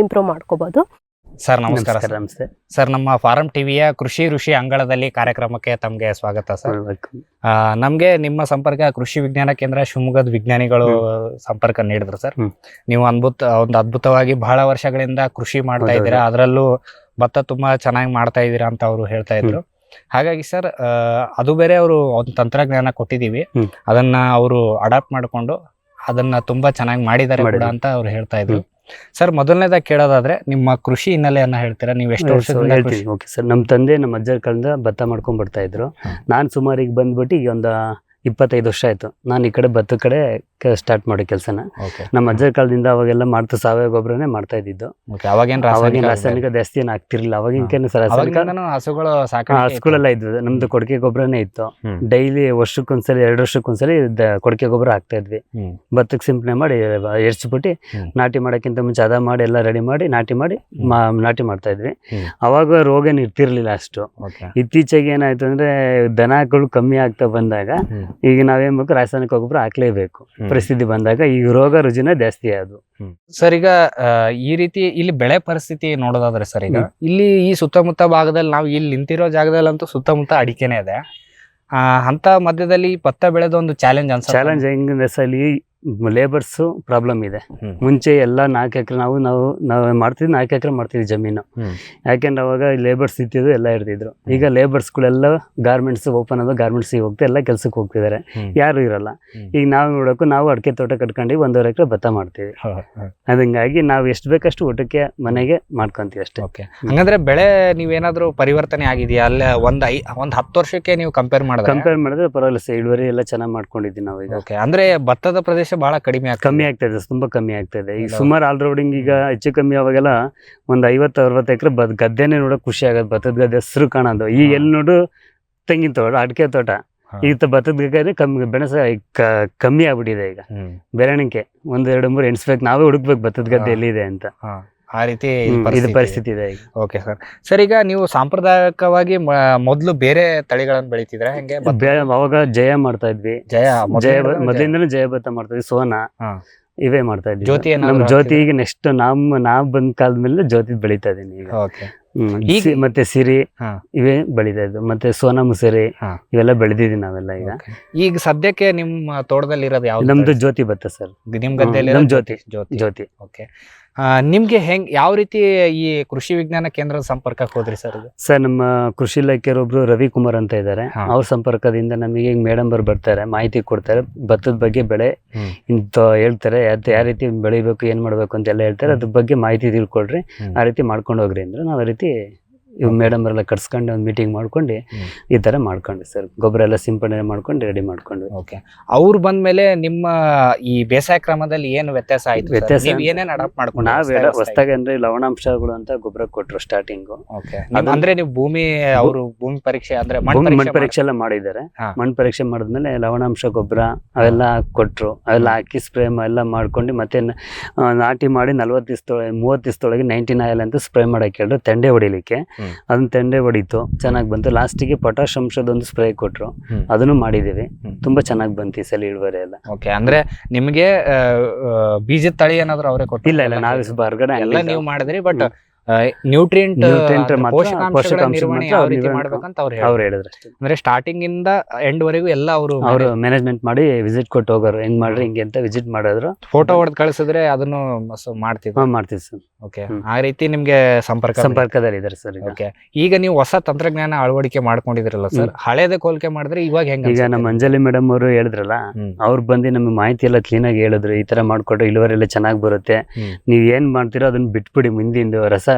ಇಂಪ್ರೂವ್ ಮಾಡ್ಕೋಬೋದು. ಸರ್ ನಮಸ್ಕಾರ ಸರ್. ನಮಸ್ತೆ ಸರ್ ನಮ್ಮ ಫಾರಂ ಟಿವಿಯ ಕೃಷಿ ಋಷಿ ಅಂಗಳದಲ್ಲಿ ಕಾರ್ಯಕ್ರಮಕ್ಕೆ ತಮಗೆ ಸ್ವಾಗತ ಸರ್. ಆ, ನಮ್ಗೆ ನಿಮ್ಮ ಸಂಪರ್ಕ ಕೃಷಿ ವಿಜ್ಞಾನ ಕೇಂದ್ರ ಶಿವಮೊಗ್ಗದ ವಿಜ್ಞಾನಿಗಳು ಸಂಪರ್ಕ ನೀಡಿದ್ರು ಸರ್ ಹ್ಮ್. ನೀವು ಅದ್ಭುತ ಒಂದು ಅದ್ಭುತವಾಗಿ ಬಹಳ ವರ್ಷಗಳಿಂದ ಕೃಷಿ ಮಾಡ್ತಾ. ಇದ್ದೀರಾ ಅದರಲ್ಲೂ ಭತ್ತ ತುಂಬಾ ಚೆನ್ನಾಗಿ ಮಾಡ್ತಾ ಇದ್ದೀರಾ ಅಂತ ಅವರು ಹೇಳ್ತಾ ಇದ್ರು ಹಾಗಾಗಿ ಸರ್ ಆ, ಅದು ಬೇರೆ ಅವರು ಒಂದು ತಂತ್ರಜ್ಞಾನ ಕೊಟ್ಟಿದೀವಿ ಹ್ಮ್. ಅದನ್ನ ಅವರು ಅಡಾಪ್ಟ್ ಮಾಡ್ಕೊಂಡು ಅದನ್ನ ತುಂಬಾ ಚೆನ್ನಾಗಿ ಮಾಡಿದ್ದಾರೆ ಕೂಡ. ಅಂತ ಅವ್ರು ಹೇಳ್ತಾ ಇದ್ರು ಸರ್ ಮೊದಲನೇದಾಗಿ ಕೇಳೋದಾದ್ರೆ ನಿಮ್ಮ ಕೃಷಿ ಹಿನ್ನೆಲೆಯನ್ನ ಹೇಳ್ತೀರಾ? ನೀವು ಎಷ್ಟು ವರ್ಷ ವರ್ಷದಿಂದ ಕೃಷಿ ಹೇಳ್ತೀನಿ ಓಕೆ ಸರ್ ನಮ್ಮ ತಂದೆ ನಮ್ಮ ಅಜ್ಜರ ಕಾಲದಿಂದ ಭತ್ತ ಮಾಡ್ಕೊಂಡ್ ಬರ್ತಾ ಇದ್ರು. ನಾನು ಸುಮಾರು ಈಗ ಬಂದ್ಬಿಟ್ಟು ಈಗ ಒಂದು ಇಪ್ಪತ್ತೈದು ವರ್ಷ ಆಯ್ತು. ನಾನು ಈ ಕಡೆ ಭತ್ತ ಕಡೆ ಸ್ಟಾರ್ಟ್ ಮಾಡೋ ಕೆಲಸನ. ನಮ್ಮ ಅಜ್ಜರ ಕಾಲದಿಂದ ಅವಾಗೆಲ್ಲ ಮಾಡ್ತಾ ಸಾವಯವ ಗೊಬ್ಬರನೇ ಮಾಡ್ತಾ ಇದ್ದಿದ್ದು. ಅವಾಗೇನ್ ರಾಸಾಯನಿಕ ಜಾಸ್ತಿ ಏನು ಆಗ್ತಿರ್ಲಿಲ್ಲ. ಅವಾಗಿನ ಹಸುಗಳು ಹಸುಗಳೆಲ್ಲ ಇದ್ವು. ನಮ್ದು ಕೊಡಕೆ ಗೊಬ್ಬರನೇ ಇತ್ತು. ಡೈಲಿ ವರ್ಷಕ್ಕೊಂದ್ಸಲಿ ಎರಡು ವರ್ಷಕ್ಕೊಂದ್ಸಲಿ ಕೊಡಕೆ ಗೊಬ್ಬರ ಹಾಕ್ತಾ ಇದ್ವಿ. ಭತ್ತಕ್ ಭತ್ತಕ್ಕೆ ಸಿಂಪಡಣೆ ಮಾಡಿ ಎರ್ಚ್ಬಿಟ್ಟು. ನಾಟಿ ಮಾಡೋಕ್ಕಿಂತ ಮುಂಚೆ ಅದ ಮಾಡಿ ಎಲ್ಲ ರೆಡಿ ಮಾಡಿ ನಾಟಿ ಮಾಡಿ ನಾಟಿ ಮಾಡ್ತಾ ಇದ್ವಿ. ಅವಾಗ ರೋಗ ಏನು ಇರ್ತಿರ್ಲಿಲ್ಲ ಅಷ್ಟು. ಇತ್ತೀಚೆಗೆ ಏನಾಯ್ತು ಅಂದ್ರೆ ದನಗಳು ಕಮ್ಮಿ ಆಗ್ತಾ ಬಂದಾಗ ಈಗ ನಾವೇನ್ ಬೇಕು ರಾಸಾಯನಿಕ ಗೊಬ್ಬರ ಹಾಕ್ಲೇಬೇಕು. ಪರಿಸ್ಥಿತಿ ಬಂದಾಗ ಈ ರೋಗ ರುಜಿನ ಜಾಸ್ತಿ ಅದು. ಸರ್ ಈಗ ಈ ರೀತಿ ಇಲ್ಲಿ ಬೆಳೆ ಪರಿಸ್ಥಿತಿ ನೋಡೋದಾದ್ರೆ ಸರ್ ಈಗ ಇಲ್ಲಿ ಈ ಸುತ್ತಮುತ್ತ ಭಾಗದಲ್ಲಿ ನಾವು ಇಲ್ಲಿ ನಿಂತಿರೋ ಜಾಗದಲ್ಲಂತೂ ಸುತ್ತಮುತ್ತ ಅಡಿಕೆನೇ ಇದೆ. ಆ, ಅಂತ ಮಧ್ಯದಲ್ಲಿ ಭತ್ತ ಬೆಳೆದ ಒಂದು ಚಾಲೆಂಜ್ ಅನ್ಸ ಚಾಲೆಂಜ್ ಹೆಂಗಂದ್ರೆ ಸರ್ ಇಲ್ಲಿ ಲೇಬರ್ಸ್ ಪ್ರಾಬ್ಲಮ್ ಇದೆ. ಮುಂಚೆ ಎಲ್ಲ ನಾಲ್ಕು ಎಕರೆ ನಾವು ನಾವು ನಾವು ಮಾಡ್ತಿದ್ವಿ ನಾಲ್ಕು ಎಕರೆ ಮಾಡ್ತಿದ್ವಿ ಜಮೀನು. ಯಾಕೆಂದ್ರೆ ಅವಾಗ ಲೇಬರ್ಸ್ ಇದ್ದಿದ್ದು ಎಲ್ಲ ಇರ್ತಿದ್ರು ಈಗ ಲೇಬರ್ಸ್ಗಳೆಲ್ಲ ಗಾರ್ಮೆಂಟ್ಸ್ ಓಪನ್ ಆದ ಗಾರ್ಮೆಂಟ್ಸಿಗೆ ಹೋಗ್ತಾ ಎಲ್ಲ ಕೆಲಸಕ್ಕೆ ಹೋಗ್ತಿದ್ದಾರೆ. ಯಾರು ಇರಲ್ಲ. ಈಗ ನಾವು ನೋಡೋಕ್ಕೂ ನಾವು ಅಡಿಕೆ ತೋಟ ಕಟ್ಕೊಂಡು ಒಂದೂವರೆ ಎಕರೆ ಭತ್ತ ಮಾಡ್ತೀವಿ. ಅದಂಗಾಗಿ ನಾವು ಎಷ್ಟು ಬೇಕಷ್ಟು ಊಟಕ್ಕೆ ಮನೆಗೆ ಮಾಡ್ಕೊಂತೀವಿ ಅಷ್ಟೇ. ಓಕೆ. ಹಂಗಂದ್ರೆ ಬೆಳೆ ನೀವೇನಾದರೂ ಪರಿವರ್ತನೆ ಆಗಿದೆಯಾ? ಅಲ್ಲೇ ಒಂದ್ ಐ ಒಂದ್ ಹತ್ತು ವರ್ಷಕ್ಕೆ ನೀವು ಕಂಪೇರ್ ಮಾಡಿದ್ರೆ? ಕಂಪೇರ್ ಮಾಡಿದ್ರೆ ಪರವಾಗಿಲ್ಲ ಸರ್ ಇಳುವರಿ ಎಲ್ಲ ಚೆನ್ನಾಗಿ ಮಾಡ್ಕೊಂಡಿದ್ದೀವಿ ನಾವು ಈಗ ಓಕೆ. ಅಂದ್ರೆ ಭತ್ತದ ಪ್ರದೇಶ ಬಹಳ ಕಡಿಮೆ ಆಗ್ತದೆ ಕಮ್ಮಿ ಆಗ್ತಾ ಇದೆ ತುಂಬಾ ಕಮ್ಮಿ ಆಗ್ತಾ ಇದೆ ಈಗ ಸುಮಾರು ಆಲ್ ರೋಡಿಂಗ್ ಈಗ ಹೆಚ್ಚು ಕಮ್ಮಿ ಅವಾಗೆಲ್ಲ ಒಂದ್ ಐವತ್ತು ಅರವತ್ತು ಎಕರೆ ಬದ್ ಗದ್ದೆನೆ ನೋಡಕ್ ಖುಷಿ ಆಗೋದು ಭತ್ತದ ಗದ್ದೆ ಹಸಿರು ಕಾಣೋದು ಈ. ಎಲ್ಲಿ ನೋಡು ತೆಂಗಿನ ತೋಟ ಅಡಿಕೆ ತೋಟ. ಈಗ ಭತ್ತದ ಗದ್ದೆ ಕಮ್ಮಿ ಬೆಣಸ ಕಮ್ಮಿ ಆಗ್ಬಿಟ್ಟಿದೆ ಈಗ ಬೆರಣಿಕೆ ಒಂದ್ ಎರಡು ಮೂರು ಎಣಿಸ್ಬೇಕು ನಾವೇ ಹುಡುಕ್ಬೇಕು ಭತ್ತದ ಗದ್ದೆ. ಎಲ್ಲಿದೆ ಅಂತ. ಆ ರೀತಿ ಇದು ಪರಿಸ್ಥಿತಿ ಇದೆ ಈಗ ಓಕೆ ಸರ್ ಸರ್ ಈಗ ನೀವು ಸಾಂಪ್ರದಾಯಿಕವಾಗಿ ಮೊದಲು ಬೇರೆ ತಳಿಗಳನ್ನು ಬೆಳಿತಿದ್ರೆ ಹೆಂಗೆ ಅವಾಗ ಜಯ ಮಾಡ್ತಾ ಇದ್ವಿ ಜಯ ಜಯ ಮೊದಲಿಂದಲೂ ಜಯ. ಭತ್ತ ಮಾಡ್ತಾ ಇದ್ವಿ ಸೋನಾ. ಇವೇ ಮಾಡ್ತಾ ಇದ್ವಿ ಜ್ಯೋತಿ ನಮ್ಮ ನಮ್ ಜ್ಯೋತಿ? ಈಗ ನೆಕ್ಸ್ಟ್ ನಮ್ಮ ನಾವ್ ಬಂದ್ ಕಾಲದ ಮೇಲೆ ಜ್ಯೋತಿ ಬೆಳಿತಾ ಇದೀನಿ ಈಗ. ಈಗ- ಮತ್ತೆ ಸಿರಿ. ಇವೇ ಬೆಳಿತಾ ಇದ್ವಿ ಮತ್ತೆ ಸೋನಾ ಮುಸರಿ. ಇವೆಲ್ಲ ಬೆಳೆದಿದ್ದೀವಿ ನಾವೆಲ್ಲ ಈಗ ಈಗ ಸದ್ಯಕ್ಕೆ ನಿಮ್ಮ ತೋಟದಲ್ಲಿ ಇರೋದು ಯಾವ್ದು ನಮ್ದು? ಜ್ಯೋತಿ ಭತ್ತ ಸರ್ ನಿಮ್ ಗದ್ದೆಯಲ್ಲಿ ಜ್ಯೋತಿ. ಜ್ಯೋತಿ ಜ್ಯೋತಿ ಓಕೆ ನಿಮ್ಗೆ ಹೆಂಗ್ ಯಾವ ರೀತಿ ಈ ಕೃಷಿ ವಿಜ್ಞಾನ ಕೇಂದ್ರದ ಸಂಪರ್ಕಕ್ಕೆ ಹೋದ್ರಿ ಸರ್ ಇದು? ಸರ್ ನಮ್ಮ ಕೃಷಿ ಇಲಾಖೆಯವರು ಒಬ್ರು ರವಿಕುಮಾರ್ ಅಂತ ಇದ್ದಾರೆ. ಅವ್ರ ಸಂಪರ್ಕದಿಂದ ನಮಗೆ ಮೇಡಮ್ ಅವ್ರು ಬರ್ತಾರೆ ಮಾಹಿತಿ ಕೊಡ್ತಾರೆ ಭತ್ತದ ಬಗ್ಗೆ ಬೆಳೆ ಇಂತ ಹೇಳ್ತಾರೆ ಅದ್ ಯಾವ ರೀತಿ ಬೆಳಿಬೇಕು ಏನ್ ಮಾಡ್ಬೇಕು ಅಂತ ಎಲ್ಲ ಹೇಳ್ತಾರೆ ಅದ್ರ ಬಗ್ಗೆ ಮಾಹಿತಿ ತಿಳ್ಕೊಳ್ರಿ ಆ ರೀತಿ ಮಾಡ್ಕೊಂಡು ಹೋಗ್ರಿ ಅಂದ್ರೆ ನಾವು ಆ ರೀತಿ ಇವ್ ಮೇಡಮ್ ಎಲ್ಲ ಕಟ್ಸ್ಕೊಂಡು ಒಂದು ಮೀಟಿಂಗ್ ಮಾಡ್ಕೊಂಡು ಈ ತರ ಮಾಡ್ಕೊಂಡ್ವಿ ಸರ್. ಗೊಬ್ಬರ ಎಲ್ಲ ಸಿಂಪಡಣೆ ಮಾಡ್ಕೊಂಡು ರೆಡಿ ಮಾಡ್ಕೊಂಡ್ವಿ. ಓಕೆ ಅವ್ರು ಬಂದ್ಮೇಲೆ ನಿಮ್ಮ ಈ ಬೇಸಾಯ ಕ್ರಮದಲ್ಲಿ ಏನು ವ್ಯತ್ಯಾಸ ಆಯ್ತು? ವ್ಯತ್ಯಾಸ ಏನೇನು ಅಡಾಪ್ಟ್ ಮಾಡ್ಕೊಂಡು ನಾವ್ ಹೊಸದಾಗಿ ಅಂದ್ರೆ ಲವಣಾಂಶಗಳು ಅಂತ ಗೊಬ್ಬರ ಕೊಟ್ರು ಸ್ಟಾರ್ಟಿಂಗು ಓಕೆ ಅಂದ್ರೆ ನೀವು ಭೂಮಿ ಅವರು ಭೂಮಿ ಪರೀಕ್ಷೆ ಅಂದ್ರೆ ಮಣ್ಣು ಮಣ್ಣು ಪರೀಕ್ಷೆ ಪರೀಕ್ಷೆ ಎಲ್ಲ ಮಾಡಿದ್ದಾರೆ. ಹಾ. ಮಣ್ಣು ಪರೀಕ್ಷೆ ಮಾಡಿದ್ಮೇಲೆ ಲವಣಾಂಶ ಗೊಬ್ಬರ ಅವೆಲ್ಲ ಕೊಟ್ರು. ಅವೆಲ್ಲ ಹಾಕಿ ಸ್ಪ್ರೇ ಎಲ್ಲ ಮಾಡ್ಕೊಂಡು ಮತ್ತೆ ನ- ಆ, ನಾಟಿ ಮಾಡಿ ನಲ್ವತ್ತು ದಿವಸದೊಳಗೆ ಮೂವತ್ತು ದಿವಸದೊಳಗೆ ನೈಂಟಿ ಆಯಿಲ್ ಅಂತ ಸ್ಪ್ರೇ ಮಾಡಕ್ಕೆ ಹೇಳಿದ್ರು ತೆಂಡೆ ಹೊಡಿಲಿಕ್ಕೆ. ಹ್ಮ್. ಅದನ್ನ ತೆಂಡೆ ಹೊಡಿತು ಚೆನ್ನಾಗಿ ಬಂತು ಲಾಸ್ಟಿಗೆ ಪೊಟಾಶ್ ಅಂಶದೊಂದು ಸ್ಪ್ರೇ ಕೊಟ್ರು ಹ್ಮ್. ಅದನ್ನು ಮಾಡಿದೀವಿ ಹ್ಮ್. ತುಂಬಾ ಚೆನ್ನಾಗಿ ಬಂತು ಈ ಸಲ ಇಳುವರಿ ಎಲ್ಲ ಓಕೆ ಅಂದ್ರೆ ನಿಮ್ಗೆ ಬೀಜದ ತಳಿ ಏನಾದ್ರು ಅವರೇ ಕೊಟ್ಟಿಲ್ಲ ಇಲ್ಲ ನಾವೇ ಹೊರಗಡೆ ಎಲ್ಲ ನೀವು ಮಾಡಿದ್ರಿ ಬಟ್. ನ್ಯೂಟ್ರಿಯೆಂಟ್ ಪೋಷಕಾಂಶಗಳ ಪೋಷಕಾಂಶ ನಿರ್ವಹಣೆ ಯಾವ ಅವ್ರು ರೀತಿ ನಿರ್ವಹಣೆ ಮಾಡ್ಬೇಕಂತ ಅವ್ರು ಅವ್ರು ಹೇಳಿದ್ರು ಹೇಳಿದ್ರು ಅಂದ್ರೆ ಸ್ಟಾರ್ಟಿಂಗ್ ಇಂದ ಎಂಡ್ ವರೆಗೂ ಎಲ್ಲ ಅವರು ಅವರು ಮ್ಯಾನೇಜ್ಮೆಂಟ್ ಮಾಡಿ ವಿಸಿಟ್ ಕೊಟ್ಟು ಹೋಗೋರು ಹೆಂಗ್ ಮಾಡ್ರಿ ಹಿಂಗೆ ಅಂತ ವಿಸಿಟ್ ಮಾಡಿದ್ರು. ಫೋಟೋ ಹೊಡೆದು ಕಳಿಸಿದ್ರೆ ಅದನ್ನು ಮಾಡ್ತೀವಿ ಮಾಡ್ತೀವಿ ಸರ್. ಓಕೆ ಆ ರೀತಿ ನಿಮ್ಗೆ ಸಂಪರ್ಕ ಸಂಪರ್ಕದಲ್ಲಿ ಇದ್ದಾರೆ ಸರ್ ಈಗ. ಓಕೆ ಈಗ ನೀವು ಹೊಸ ತಂತ್ರಜ್ಞಾನ ಅಳವಡಿಕೆ ಮಾಡ್ಕೊಂಡಿದ್ರಲ್ಲ ಸರ್ ಹಳೇದ ಹೋಲಿಕೆ ಮಾಡಿದ್ರೆ ಇವಾಗ ಹೆಂಗ ಈಗ ನಮ್ಮ ಅಂಜಲಿ ಮೇಡಮ್ ಅವರು ಹೇಳಿದ್ರಲ್ಲ ಅವ್ರು ಬಂದು ನಮ್ಗೆ ಮಾಹಿತಿ ಎಲ್ಲ ಕ್ಲೀನ್ ಆಗಿ ಹೇಳಿದ್ರು ಈ ತರ ಮಾಡ್ಕೊಟ್ರೆ ಇಳುವರಿ ಎಲ್ಲ ಚೆನ್ನಾಗಿ ಬರುತ್ತೆ. ನೀವ್ ಏನ್ ಮಾಡ್ತೀರೋ ಅದನ್ನ ಬಿಟ್ಬಿಡಿ ಮುಂದಿಂದು ರಸ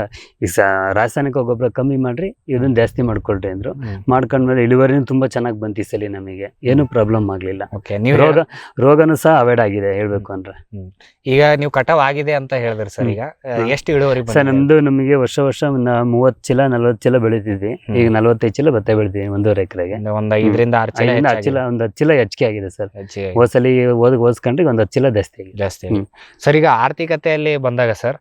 ಈ ಸ- ರಾಸಾಯನಿಕ ಗೊಬ್ಬರ ಕಮ್ಮಿ ಮಾಡ್ರಿ ಇದನ್ನ ಜಾಸ್ತಿ ಮಾಡ್ಕೊಳ್ರಿ ಅಂದ್ರು. ಮಾಡ್ಕೊಂಡ್ಮೇಲೆ ಇಳುವರಿನೂ ತುಂಬಾ ಚೆನ್ನಾಗಿ ಬಂತು ಈ ಸಲ ನಮಗೆ. ಏನು ಪ್ರಾಬ್ಲಮ್ ಆಗ್ಲಿಲ್ಲ. ಓಕೆ ನೀವು ರೋಗ ರೋಗನೂ ಸಹ ಅವಾಯ್ಡ್ ಆಗಿದೆ ಹೇಳ್ಬೇಕು ಅಂದ್ರೆ. ಈಗ ನೀವು ಕಟಾವ್ ಆಗಿದೆ ಅಂತ ಹೇಳಿದ್ರಿ ಸರ್ ಈಗ. ಎಷ್ಟು ಇಳುವರಿ ಸರ್? ನಮ್ದು ನಮಗೆ ವರ್ಷ ವರ್ಷ ಮೂವತ್ತು ಚೀಲ ನಲ್ವತ್ತು ಚೀಲ ಬೆಳಿತಿದ್ವಿ. ಈಗ ನಲ್ವತ್ತೈದು ಚೀಲ ಭತ್ತ ಬೆಳಿತೀವಿ ಒಂದೂವರೆ ಎಕರೆಗೆ. ಒಂದು ಐದರಿಂದ ಆರು ಚೀಲ ಹತ್ತು ಚೀಲ ಒಂದು ಹತ್ತು ಚೀಲ ಹೆಚ್ಚಿಗೆ ಆಗಿದೆ ಸರ್. ಹೋದ್ಸಲಿ ಓದ್ ಹೋದ್ಸ್ಕೊಂಡ್ರೆ ಒಂದು ಹತ್ತು ಚೀಲ ಜಾಸ್ತಿ ಆಗಿದೆ. ಜಾಸ್ತಿ. ಸರ್ ಈಗ ಆರ್ಥಿಕತೆಯಲ್ಲಿ ಬಂದಾಗ ಸರ್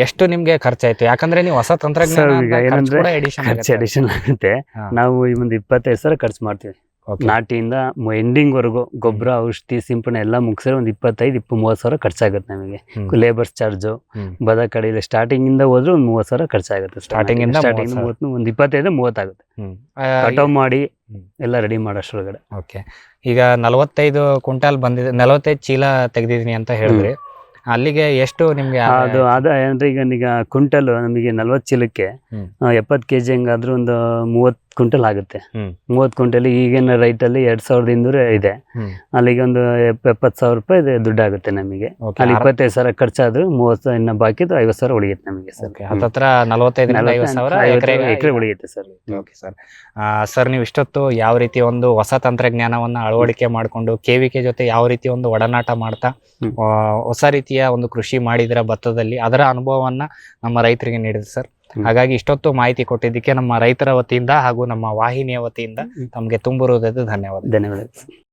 ಎಷ್ಟು ಎಷ್ಟು ನಿಮ್ಗೆ ಖರ್ಚಾಯ್ತು ಯಾಕಂದ್ರೆ ನೀವು ಹೊಸ ತಂತ್ರಜ್ಞಾನ ಸರ್, ಈಗ ಖರ್ಚು ಏನಂದ್ರೆ ಎಡಿಷನ್ ಖರ್ಚು ಅಡಿಷನ್ ಆಗುತ್ತೆ. ನಾವು ಈ ಒಂದು ಇಪ್ಪತ್ತೈದು ಸಾವಿರ ಖರ್ಚು ಮಾಡ್ತೀವಿ. ನಾಟಿಯಿಂದ ಎಂಡಿಂಗ್ ವರೆಗೂ ಗೊಬ್ಬರ ಔಷಧಿ ಸಿಂಪಡಣೆ ಎಲ್ಲ ಮುಗಿಸಿದ್ರೆ ಒಂದು ಇಪ್ಪತ್ತೈದು ಇಪ್ಪ ಮೂವತ್ತು ಸಾವಿರ ಖರ್ಚಾಗುತ್ತೆ ನಮಗೆ. ಲೇಬರ್ಸ್ ಚಾರ್ಜು ಬದ ಕಡೆಯಲ್ಲಿ ಸ್ಟಾರ್ಟಿಂಗ್ ಇಂದ ಹೋದ್ರೆ ಒಂದು ಮೂವತ್ತು ಸಾವಿರ ಖರ್ಚಾಗುತ್ತೆ ಸ್ಟಾರ್ಟಿಂಗ್ ಸ್ಟಾರ್ಟಿಂಗ್ ಮೂವತ್ತು ಒಂದು ಇಪ್ಪತ್ತೈದು ಮೂವತ್ತಾಗುತ್ತೆ ಕಟಾವ್ ಮಾಡಿ. ಎಲ್ಲ ರೆಡಿ ಮಾಡೋಷ್ಟ್ರೊಳಗಡೆ. ಓಕೆ ಈಗ ನಲವತ್ತೈದು ಕ್ವಿಂಟಾಲ್ ಬಂದಿದೆ ನಲವತ್ತೈದು ಚೀಲ ತೆಗ್ದಿದೀನಿ ಅಂತ ಹೇಳಿದ್ರಿ. ಅಲ್ಲಿಗೆ ಎಷ್ಟು ನಿಮ್ಗೆ ಅದು ಅದ ಏನ್ರಿ ಈಗ ಈಗ ಕ್ವಿಂಟಲ್ ನಮಗೆ ನಲ್ವತ್ತು ಚೀಲಕ್ಕೆ. ಎಪ್ಪತ್ತು ಕೆ ಜಿ ಹಂಗಾದ್ರೂ ಒಂದು ಮೂವತ್ತು ಕ್ವಿಂಟಲ್ ಆಗುತ್ತೆ. ಮೂವತ್ತು ಕ್ವಿಂಟಲ್ ಈಗಿನ ರೈಟಲ್ಲಿ ಎರಡ್ ಸಾವಿರದ ಇನ್ನೂರ ಇದೆ. ಅಲ್ಲಿಗೆ ಒಂದು ಎಪ್- ಎಪ್ಪತ್ತು ಸಾವಿರ ರೂಪಾಯಿ ದುಡ್ಡಾಗುತ್ತೆ ನಮಗೆ. ಅಲ್ಲಿ ಇಪ್ಪತ್ತೈದು ಸಾವಿರ ಖರ್ಚಾದ್ರು ಮೂವತ್ತು ಇನ್ನ ಬಾಕಿದು ಐವತ್ತು ಸಾವಿರ ಉಳಿಯುತ್ತೆ ನಮಗೆ ಸರ್. ಎಕರೆ ಉಳಿಯುತ್ತೆ ಸರ್. ಓಕೆ ಸರ್ ಸರ್ ನೀವು ಇಷ್ಟೊತ್ತು ಯಾವ ರೀತಿ ಒಂದು ಹೊಸ ತಂತ್ರಜ್ಞಾನವನ್ನ ಅಳವಡಿಕೆ ಮಾಡಿಕೊಂಡು ಕೆವಿಕೆ ಜೊತೆ ಯಾವ ರೀತಿ ಒಂದು ಒಡನಾಟ ಮಾಡ್ತಾ ಹೊಸ ರೀತಿಯ ಒಂದು ಕೃಷಿ ಮಾಡಿದಿರ ಭತ್ತದಲ್ಲಿ ಅದರ ಅನುಭವವನ್ನ ನಮ್ಮ ರೈತರಿಗೆ ನೀಡಿದೆ ಸರ್. ಹಾಗಾಗಿ ಇಷ್ಟೊತ್ತು ಮಾಹಿತಿ ಕೊಟ್ಟಿದ್ದಕ್ಕೆ ನಮ್ಮ ರೈತರ ವತಿಯಿಂದ ಹಾಗೂ ನಮ್ಮ ವಾಹಿನಿಯ ವತಿಯಿಂದ. ತಮಗೆ ತುಂಬಿರುವುದಕ್ಕೆ ಧನ್ಯವಾದ. ಧನ್ಯವಾದ